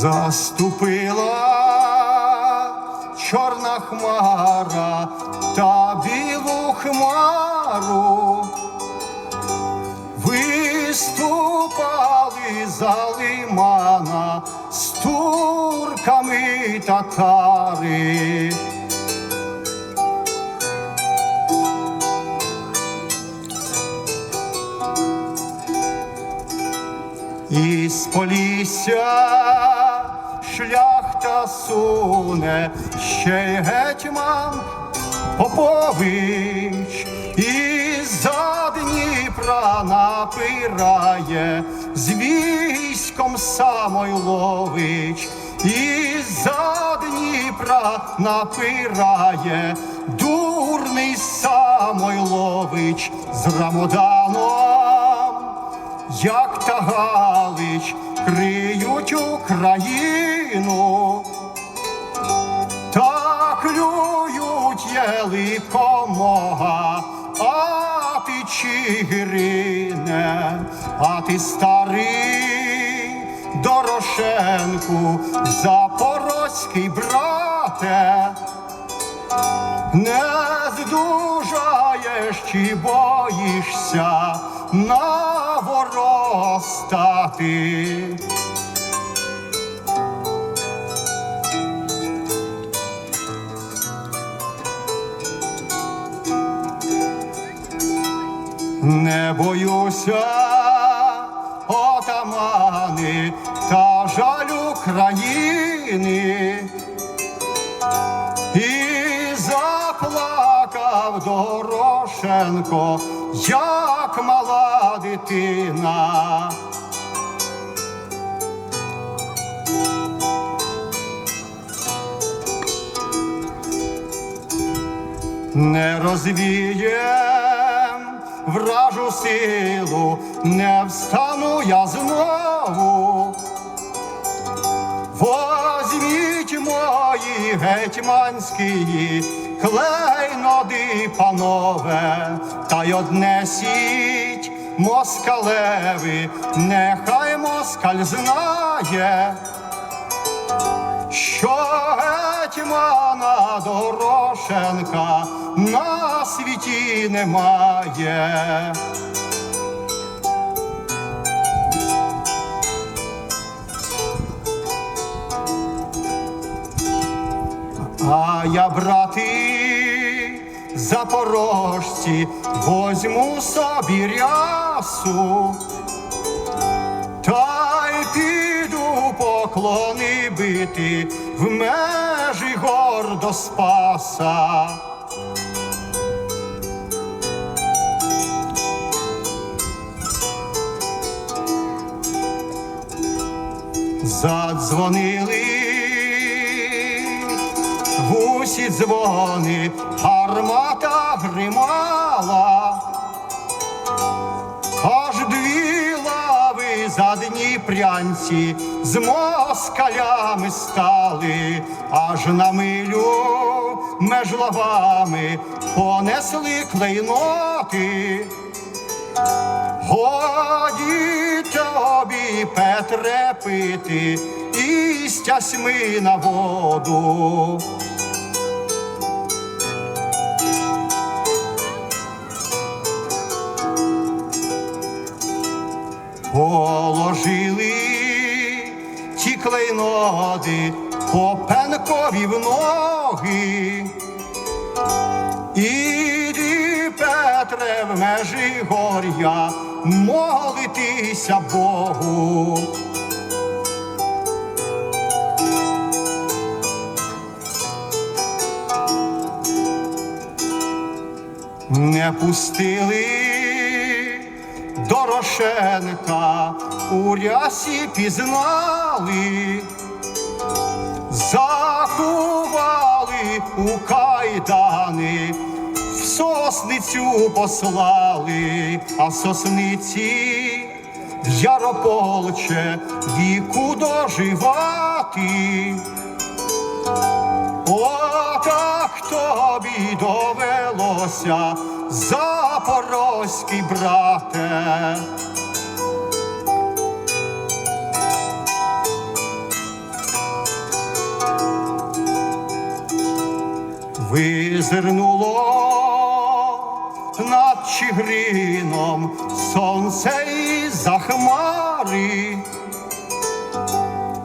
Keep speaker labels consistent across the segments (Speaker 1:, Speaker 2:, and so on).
Speaker 1: Заступила чорна хмара та білу хмару. Виступали за лимана з турками татари. Із Полісся шляхта суне, ще й гетьман Попович, із-за Дніпра напирає, з військом Самойлович, із-за Дніпра напирає, дурний Самойлович з Рамоданом як та Галич криють Україну, та клюють єликомога, а ти Чигирине, а ти старий Дорошенку, запорозький брате. Не здужаєш чи боїшся на ворог стати. Не боюся, отамани, та жаль України. І заплакав Дорошенко, як мала дитина. Не розвієм вражу силу, не встану я знову. Возьміть мої гетьманські клейноди, панове, та й однесіть москалеви, нехай москаль знає, що гетьмана Дорошенка світі немає. А я, брати, запорожці, возьму собі рясу, та й піду поклони бити в межі гор до Спаса. Задзвонили. Гусі дзвони, гармата гримала, аж дві лави за дніпрянці з москалями стали, аж на милю меж лавами понесли клейноти. Годі тобі, Петре, пити і з тясьми на воду. Положили ті клейноди Попенкові в ноги. Іди, Петре, в межі горя, молитися Богу. Не пустили Дорошенка, у рясі пізнали, заховали у кайдани, сосницю послали, а сосниці ярополче віку доживати. О, тобі довелося, запорозький брате. Визирнуло Чигирином сонце із-за хмари.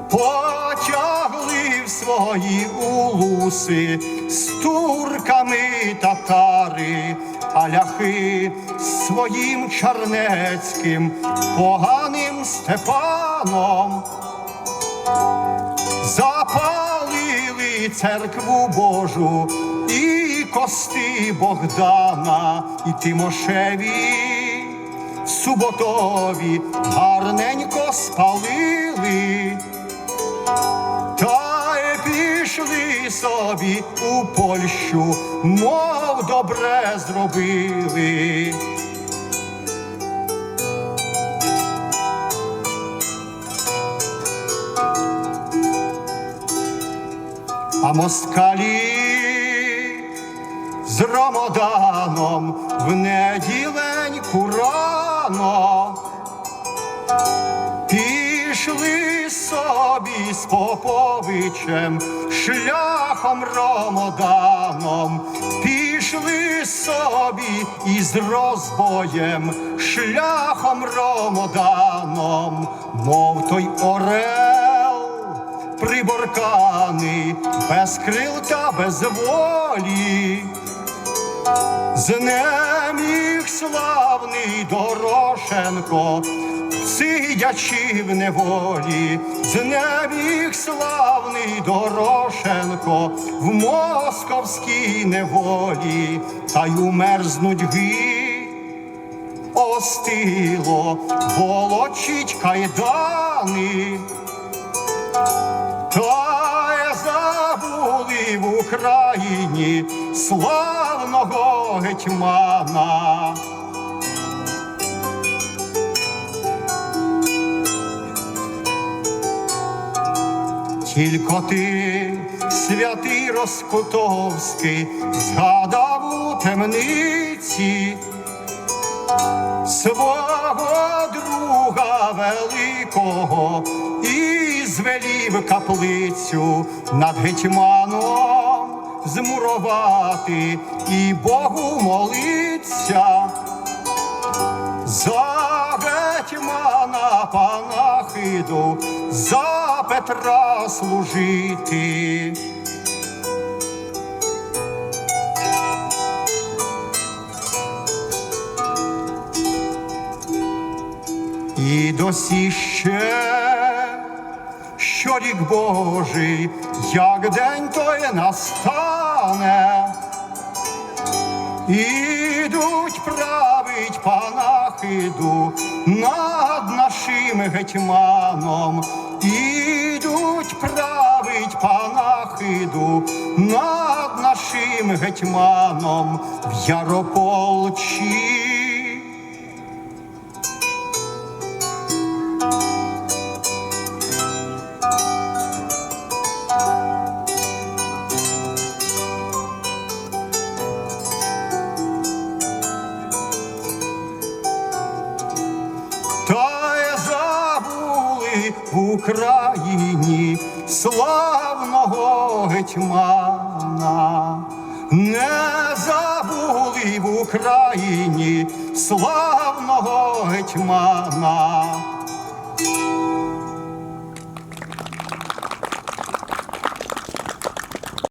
Speaker 1: Потягли в свої улуси з турками татари, а ляхи своїм чарнецьким поганим Степаном запалили церкву Божу і кости Богдана і Тимошеві суботові гарненько спалили. Та й пішли собі у Польщу, мов добре зробили. А москалі з Ромоданом в неділеньку рано. Пішли собі з Поповичем шляхом Ромоданом, пішли собі із розбоєм шляхом Ромоданом, мов той орел приборканий, без крил та без волі. Знеміг славний Дорошенко, сидячи в неволі, знеміг славний Дорошенко в московській неволі, та й умерзнуть ги остило, волочить кайдани. Та забули в Україні славного гетьмана. Тільки ти, святий Роскутовський, згадав у темниці свого друга великого і звелів каплицю над гетьманом змурувати і Богу молиться. За гетьмана панахиду, за Петра служити. І досі ще, що рік Божий, як день той настане, ідуть править панахиду над нашим гетьманом, ідуть править панахиду над нашим гетьманом в Ярополчі. Славного гетьмана, не забули в Україні славного гетьмана.